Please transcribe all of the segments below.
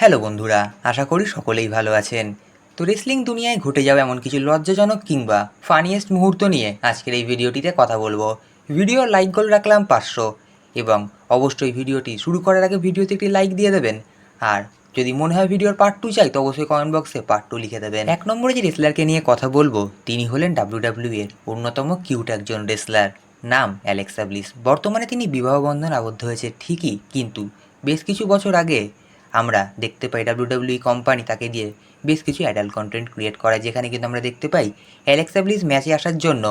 Hello বন্ধুরা, আশা করি সকলেই ভালো আছেন। তো রেসলিং দুনিয়ায় ঘটে যাওয়া এমন কিছু লজ্জাজনক কিংবা ফানিয়েস্ট মুহূর্ত নিয়ে আজকের এই ভিডিওটিতে কথা বলব। ভিডিও লাইক গোল রাখলাম পাঁচশো এবং অবশ্যই ভিডিওটি শুরু করার আগে ভিডিওতে একটি লাইক দিয়ে দেবেন। আর যদি মনে হয় ভিডিওর পার্ট টু চাই, তো অবশ্যই কমেন্ট বক্সে পার্ট টু লিখে দেবেন। এক নম্বরে যে রেসলারকে নিয়ে কথা বলব, তিনি হলেন ডাব্লিউ এর অন্যতম কিউট একজন রেসলার নাম অ্যালেক্সা ব্লিস। বর্তমানে তিনি বিবাহ বন্ধন আবদ্ধ হয়েছে ঠিকই, কিন্তু বেশ কিছু বছর আগে আমরা দেখতে পাই ডাব্লিউডাব্লিউই কোম্পানি তাকে দিয়ে বেশ কিছু অ্যাডাল্ট কন্টেন্ট ক্রিয়েট করায়, যেখানে কিন্তু আমরা দেখতে পাই অ্যালেক্সা ব্লিস ম্যাচে আসার জন্য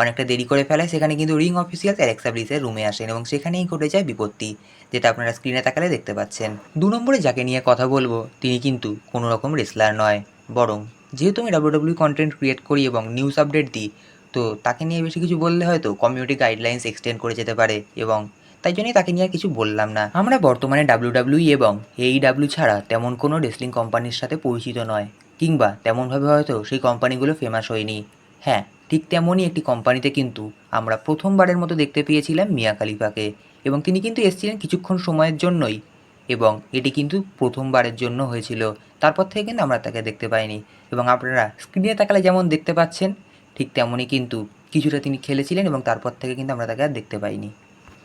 অনেকটা দেরি করে ফেলায়। সেখানে কিন্তু রিং অফিসিয়ালস অ্যালেক্সা ব্লিসের রুমে আসেন এবং সেখানেই ঘটে যায় বিপত্তি, যেটা আপনারা স্ক্রিনে তাকালে দেখতে পাচ্ছেন। দু নম্বরে যাকে নিয়ে কথা বলব, তিনি কিন্তু কোনো রকম রেসলার নয়, বরং যেহেতু আমি ডাব্লিউডাব্লিউ কন্টেন্ট ক্রিয়েট করি এবং নিউজ আপডেট দিই, তো তাকে নিয়ে বেশি কিছু বললে হয়তো কমিউনিটি গাইডলাইন্স এক্সটেন্ড করে যেতে পারে এবং তাই জন্যই তাকে নিয়ে আর কিছু বললাম না। আমরা বর্তমানে ডাব্লিউডাব্লিউই এবং এই এইডাব্লিউ ছাড়া তেমন কোনো রেসলিং কোম্পানির সাথে পরিচিত নয়। কিংবা তেমনভাবে হয়তো সেই কোম্পানিগুলো ফেমাস হয়নি। হ্যাঁ ঠিক তেমনই একটি কোম্পানিতে কিন্তু আমরা প্রথমবারের মতো দেখতে পেয়েছিলাম মিয়া খালিফাকে। এবং তিনি কিন্তু এসেছিলেন কিছুক্ষণ সময়ের জন্যই। এবং এটি কিন্তু প্রথমবারের জন্য হয়েছিল। তারপর থেকে কিন্তু আমরা তাকে দেখতে পাইনি। এবং আপনারা স্ক্রিনে তাকালে যেমন দেখতে পাচ্ছেন, ঠিক তেমনই কিন্তু কিছুটা তিনি খেলেছিলেন এবং তারপর থেকে কিন্তু আমরা তাকে আর দেখতে পাইনি।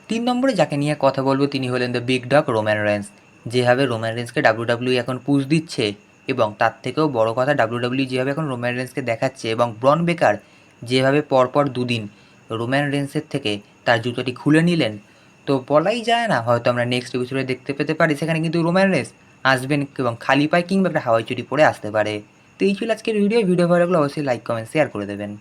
তিন নম্বরে যাকে নিয়ে কথা বলব তিনি হলেন the big dog Roman Reigns যেভাবে রোম্যান রেন্সকে ডাব্লিউ এখন পুজ দিচ্ছে এবং তার থেকেও বড় কথা ডাব্লিউ যেভাবে এখন রোম্যান রেন্সকে দেখাচ্ছে এবং ব্রন বেকার যেভাবে পরপর দুদিন রোম্যান রেন্সের থেকে তার জুতোটি খুলে নিলেন। তো বলাই যায় না, হয়তো আমরা নেক্সট এপিসোডে দেখতে পেতে পারি, সেখানে কিন্তু রোম্যান রেন্স আসবেন এবং খালি পায়ে কিংবা একটা হাওয়াই চুরি পরে আসতে পারে। তো এই ছিল আজকের ভিডিও ভিডিও ভালো লাগলে অবশ্যই লাইক কমেন্ট শেয়ার করে দেবেন।